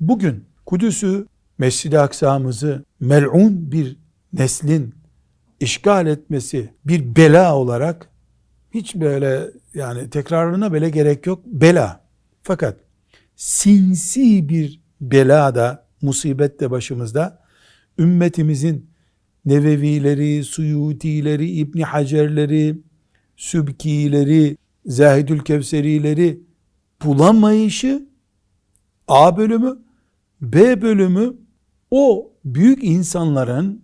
Bugün Kudüs'ü, Mescid-i Aksa'mızı mel'un bir neslin işgal etmesi bir bela olarak hiç böyle yani tekrarına bile gerek yok bela. Fakat sinsi bir bela da musibet de başımızda ümmetimizin Nevevileri, Suyutileri, İbni Hacerleri, Sübkileri, Zahidül Kevserileri bulamayışı A bölümü, B bölümü o büyük insanların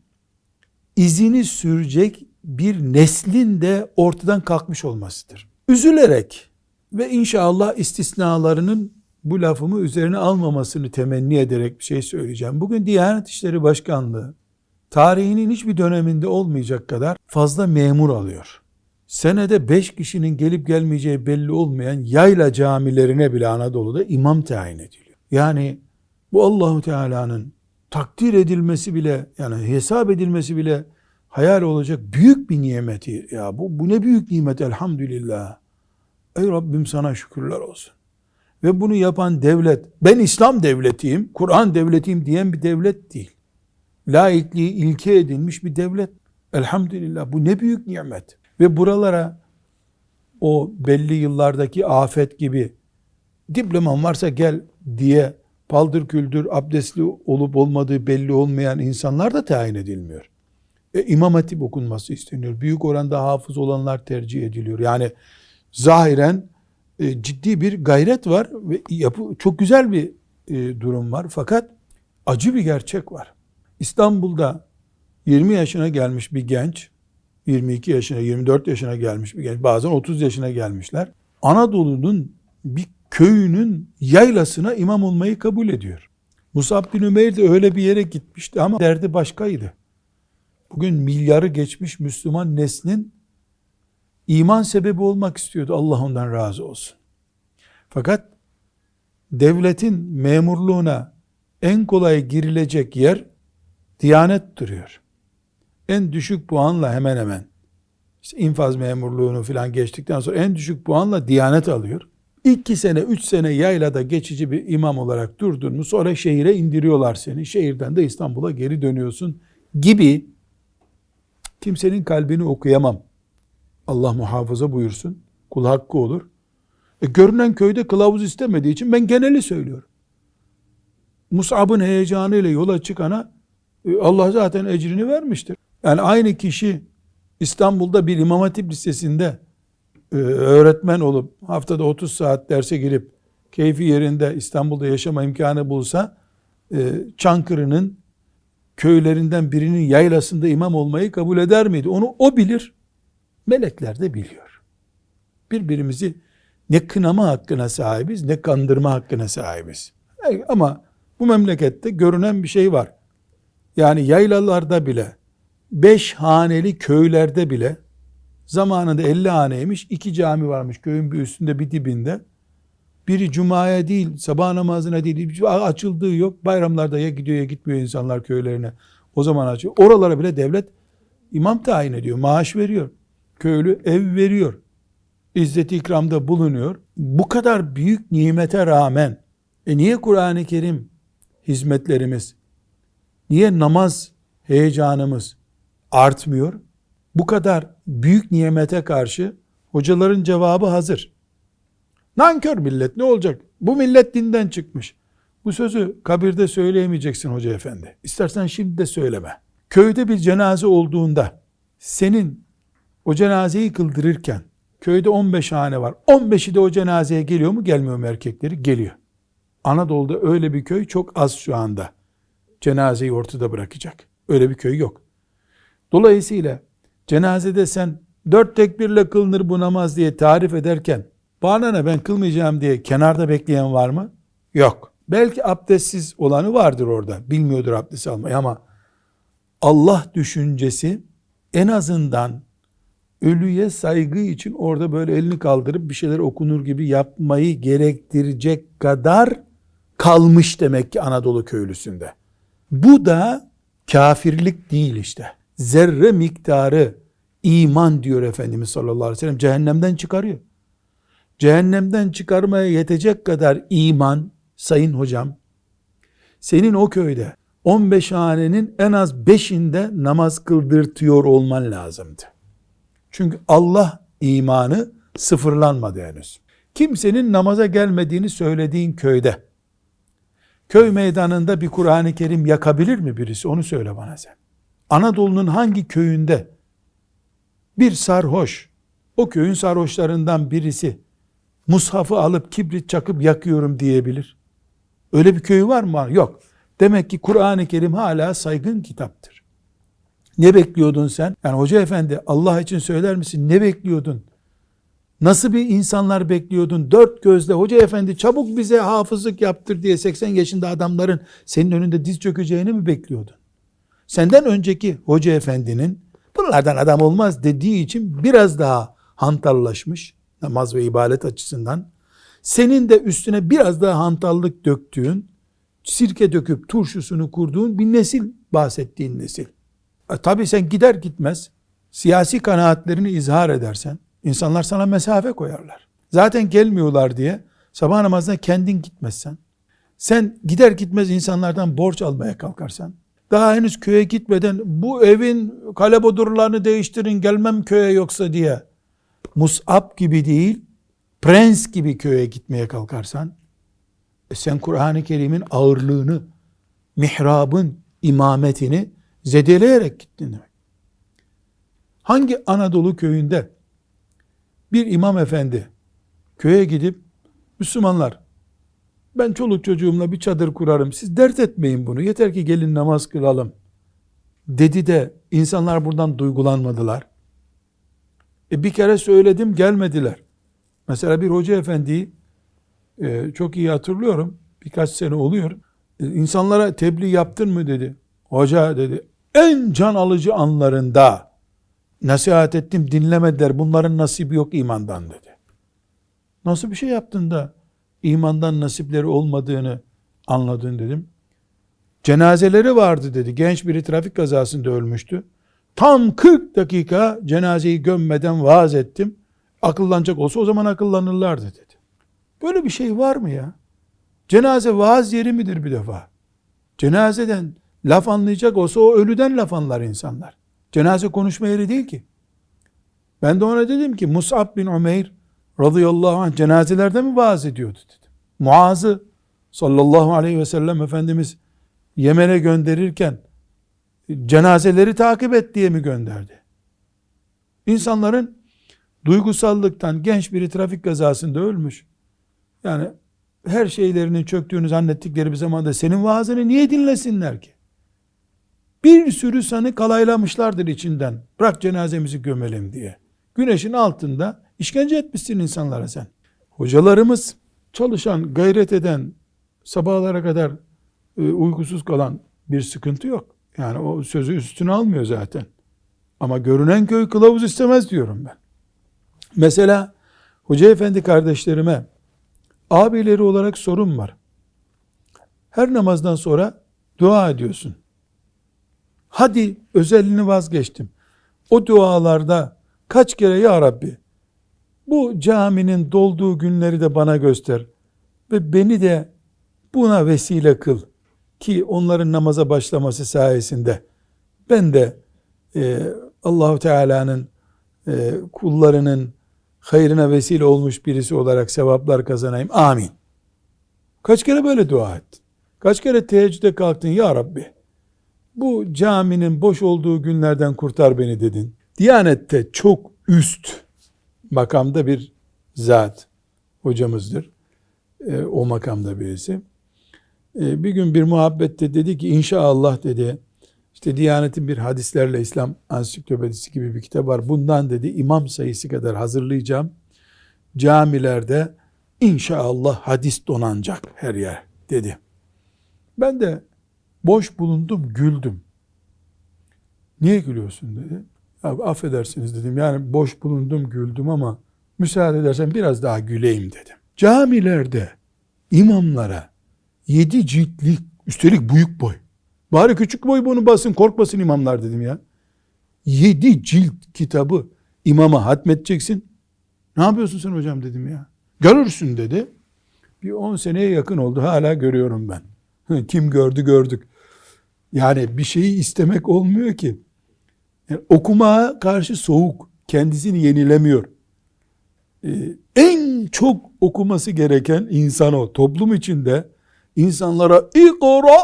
izini sürecek bir neslin de ortadan kalkmış olmasıdır. Üzülerek ve inşallah istisnalarının bu lafımı üzerine almamasını temenni ederek bir şey söyleyeceğim. Bugün Diyanet İşleri Başkanlığı tarihinin hiçbir döneminde olmayacak kadar fazla memur alıyor. Senede beş kişinin gelip gelmeyeceği belli olmayan yayla camilerine bile Anadolu'da imam tayin ediliyor. Yani bu Allahu Teala'nın takdir edilmesi bile yani hesap edilmesi bile hayal olacak büyük bir nimeti. Ya bu, bu ne büyük nimet elhamdülillah. Ey Rabbim sana şükürler olsun. Ve bunu yapan devlet, ben İslam devletiyim, Kur'an devletiyim diyen bir devlet değil. Laikliği ilke edilmiş bir devlet. Elhamdülillah bu ne büyük nimet. Ve buralara o belli yıllardaki afet gibi diploman varsa gel diye paldır küldür abdestli olup olmadığı belli olmayan insanlar da tayin edilmiyor. E, İmam Hatip okunması isteniyor. Büyük oranda hafız olanlar tercih ediliyor. Yani zahiren e, ciddi bir gayret var ve yapı, çok güzel bir e, durum var. Fakat acı bir gerçek var. İstanbul'da 20 yaşına gelmiş bir genç, 22 yaşına, 24 yaşına gelmiş bir genç, bazen 30 yaşına gelmişler. Anadolu'nun bir köyünün yaylasına imam olmayı kabul ediyor. Musab bin Ümeyr de öyle bir yere gitmişti ama derdi başkaydı. Bugün milyarı geçmiş Müslüman neslin iman sebebi olmak istiyordu. Allah ondan razı olsun. Fakat devletin memurluğuna en kolay girilecek yer Diyanet duruyor. En düşük puanla hemen hemen işte infaz memurluğunu falan geçtikten sonra en düşük puanla Diyanet alıyor. İki sene, üç sene yaylada geçici bir imam olarak durdun mu sonra şehire indiriyorlar seni. Şehirden de İstanbul'a geri dönüyorsun gibi kimsenin kalbini okuyamam. Allah muhafaza buyursun. Kul hakkı olur. E, görünen köyde kılavuz istemediği için ben geneli söylüyorum. Mus'ab'ın heyecanıyla yola çıkana e, Allah zaten ecrini vermiştir. Yani aynı kişi İstanbul'da bir İmam Hatip Lisesi'nde öğretmen olup haftada 30 saat derse girip keyfi yerinde İstanbul'da yaşama imkanı bulsa e, Çankırı'nın köylerinden birinin yaylasında imam olmayı kabul eder miydi? Onu o bilir. Melekler de biliyor. Birbirimizi ne kınama hakkına sahibiz ne kandırma hakkına sahibiz. Ama bu memlekette görünen bir şey var. Yani yaylalarda bile, beş haneli köylerde bile zamanında 50 haneymiş, iki cami varmış köyün bir üstünde bir dibinde. Biri cumaya değil, sabah namazına değil, açıldığı yok. Bayramlarda ya gidiyor ya gitmiyor insanlar köylerine. O zaman açıyor. Oralara bile devlet imam tayin ediyor, maaş veriyor. Köylü ev veriyor. İzzet-i ikramda bulunuyor. Bu kadar büyük nimete rağmen e niye Kur'an-ı Kerim hizmetlerimiz, Niye namaz heyecanımız artmıyor? Bu kadar büyük nimete karşı hocaların cevabı hazır. Nankör millet ne olacak? Bu millet dinden çıkmış. Bu sözü kabirde söyleyemeyeceksin hoca efendi. İstersen şimdi de söyleme. Köyde bir cenaze olduğunda senin o cenazeyi kıldırırken köyde 15 hane var. 15'i de o cenazeye geliyor mu gelmiyor mu erkekleri? Geliyor. Anadolu'da öyle bir köy çok az şu anda cenazeyi ortada bırakacak. Öyle bir köy yok. Dolayısıyla cenazede sen dört tekbirle kılınır bu namaz diye tarif ederken bana ne ben kılmayacağım diye kenarda bekleyen var mı? Yok. Belki abdestsiz olanı vardır orada. Bilmiyordur abdest almayı ama Allah düşüncesi en azından ölüye saygı için orada böyle elini kaldırıp bir şeyler okunur gibi yapmayı gerektirecek kadar kalmış demek ki Anadolu köylüsünde. Bu da kafirlik değil işte. Zerre miktarı iman diyor Efendimiz sallallahu aleyhi ve sellem cehennemden çıkarıyor. Cehennemden çıkarmaya yetecek kadar iman sayın hocam senin o köyde 15 hanenin en az 5'inde namaz kıldırtıyor olman lazımdı. Çünkü Allah imanı sıfırlanmadı henüz. Kimsenin namaza gelmediğini söylediğin köyde, köy meydanında bir Kur'an-ı Kerim yakabilir mi birisi? Onu söyle bana sen. Anadolu'nun hangi köyünde bir sarhoş, o köyün sarhoşlarından birisi mushafı alıp kibrit çakıp yakıyorum diyebilir. Öyle bir köy var mı? Yok. Demek ki Kur'an-ı Kerim hala saygın kitaptır. Ne bekliyordun sen? Yani hoca efendi Allah için söyler misin? Ne bekliyordun? Nasıl bir insanlar bekliyordun? Dört gözle hoca efendi çabuk bize hafızlık yaptır diye 80 yaşında adamların senin önünde diz çökeceğini mi bekliyordun? Senden önceki hoca efendinin bunlardan adam olmaz dediği için biraz daha hantallaşmış namaz ve ibadet açısından. Senin de üstüne biraz daha hantallık döktüğün, sirke döküp turşusunu kurduğun bir nesil bahsettiğin nesil. E, tabii sen gider gitmez siyasi kanaatlerini izhar edersen insanlar sana mesafe koyarlar. Zaten gelmiyorlar diye sabah namazına kendin gitmezsen sen gider gitmez insanlardan borç almaya kalkarsan daha henüz köye gitmeden bu evin kalebodurlarını değiştirin gelmem köye yoksa diye Mus'ab gibi değil prens gibi köye gitmeye kalkarsan e sen Kur'an-ı Kerim'in ağırlığını mihrabın imametini zedeleyerek gittin demek. Hangi Anadolu köyünde bir imam efendi köye gidip Müslümanlar ben çoluk çocuğumla bir çadır kurarım siz dert etmeyin bunu yeter ki gelin namaz kılalım dedi de insanlar buradan duygulanmadılar. E bir kere söyledim gelmediler. Mesela bir hoca efendiyi e, çok iyi hatırlıyorum. Birkaç sene oluyor. E, insanlara tebliğ yaptın mı dedi. Hoca dedi en can alıcı anlarında nasihat ettim dinlemediler. Bunların nasibi yok imandan dedi. Nasıl bir şey yaptın da imandan nasipleri olmadığını anladın dedim. Cenazeleri vardı dedi. Genç biri trafik kazasında ölmüştü. Tam 40 dakika cenazeyi gömmeden vaaz ettim. Akıllanacak olsa o zaman akıllanırlardı dedi. Böyle bir şey var mı ya? Cenaze vaaz yeri midir bir defa? Cenazeden laf anlayacak olsa o ölüden laf anlar insanlar. Cenaze konuşma yeri değil ki. Ben de ona dedim ki Mus'ab bin Umeyr radıyallahu anh cenazelerde mi vaaz ediyordu dedim. Muaz'ı sallallahu aleyhi ve sellem Efendimiz Yemen'e gönderirken cenazeleri takip et diye mi gönderdi? İnsanların duygusallıktan genç biri trafik kazasında ölmüş. Yani her şeylerinin çöktüğünü zannettikleri bir zamanda senin vaazını niye dinlesinler ki? Bir sürü sanı kalaylamışlardır içinden. Bırak cenazemizi gömelim diye. Güneşin altında işkence etmişsin insanlara sen. Hocalarımız çalışan, gayret eden, sabahlara kadar e, uykusuz kalan bir sıkıntı yok. Yani o sözü üstüne almıyor zaten. Ama görünen köy kılavuz istemez diyorum ben. Mesela Hoca Efendi kardeşlerime abileri olarak sorun var. Her namazdan sonra dua ediyorsun. Hadi özelliğini vazgeçtim. O dualarda kaç kere ya Rabbi bu caminin dolduğu günleri de bana göster ve beni de buna vesile kıl ki onların namaza başlaması sayesinde ben de e, Allahu Teala'nın e, kullarının hayrına vesile olmuş birisi olarak sevaplar kazanayım. Amin. Kaç kere böyle dua ettin? Kaç kere teheccüde kalktın ya Rabbi? Bu caminin boş olduğu günlerden kurtar beni dedin. Diyanette çok üst makamda bir zat hocamızdır. E, o makamda birisi. E, bir gün bir muhabbette dedi ki inşallah dedi işte Diyanet'in bir hadislerle İslam ansiklopedisi gibi bir kitap var. Bundan dedi imam sayısı kadar hazırlayacağım. Camilerde inşallah hadis donanacak her yer dedi. Ben de boş bulundum güldüm. Niye gülüyorsun dedi. Abi affedersiniz dedim. Yani boş bulundum güldüm ama müsaade edersen biraz daha güleyim dedim. Camilerde imamlara yedi ciltlik üstelik büyük boy Bari küçük boy bunu basın korkmasın imamlar dedim ya. Yedi cilt kitabı imama hatmedeceksin. Ne yapıyorsun sen hocam dedim ya. Görürsün dedi. Bir on seneye yakın oldu hala görüyorum ben. Kim gördü gördük. Yani bir şeyi istemek olmuyor ki. Yani okumaya karşı soğuk. Kendisini yenilemiyor. Ee, en çok okuması gereken insan o. Toplum içinde insanlara ikra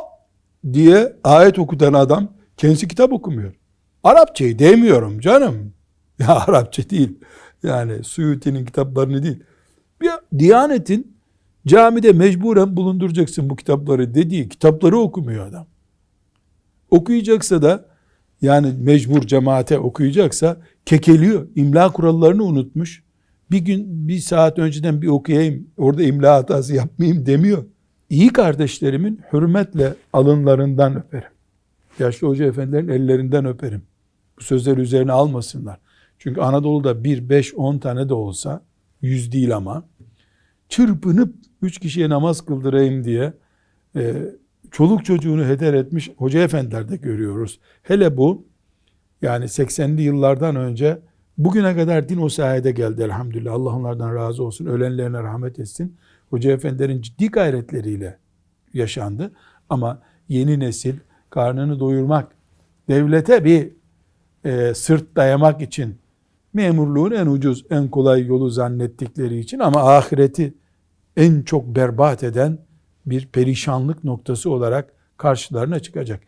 diye ayet okutan adam kendisi kitap okumuyor. Arapçayı demiyorum canım. Ya Arapça değil. Yani Suyuti'nin kitaplarını değil. Bir Diyanet'in camide mecburen bulunduracaksın bu kitapları dediği kitapları okumuyor adam. Okuyacaksa da yani mecbur cemaate okuyacaksa kekeliyor. İmla kurallarını unutmuş. Bir gün bir saat önceden bir okuyayım orada imla hatası yapmayayım demiyor. İyi kardeşlerimin hürmetle alınlarından öperim. Yaşlı hoca efendilerin ellerinden öperim. Bu sözleri üzerine almasınlar. Çünkü Anadolu'da bir, beş, on tane de olsa, yüz değil ama, çırpınıp üç kişiye namaz kıldırayım diye e, çoluk çocuğunu heder etmiş hoca efendiler de görüyoruz. Hele bu yani 80'li yıllardan önce bugüne kadar din o sayede geldi elhamdülillah. Allah onlardan razı olsun. Ölenlerine rahmet etsin. Hoca efendilerin ciddi gayretleriyle yaşandı. Ama yeni nesil karnını doyurmak, devlete bir e, sırt dayamak için memurluğun en ucuz, en kolay yolu zannettikleri için ama ahireti en çok berbat eden bir perişanlık noktası olarak karşılarına çıkacak.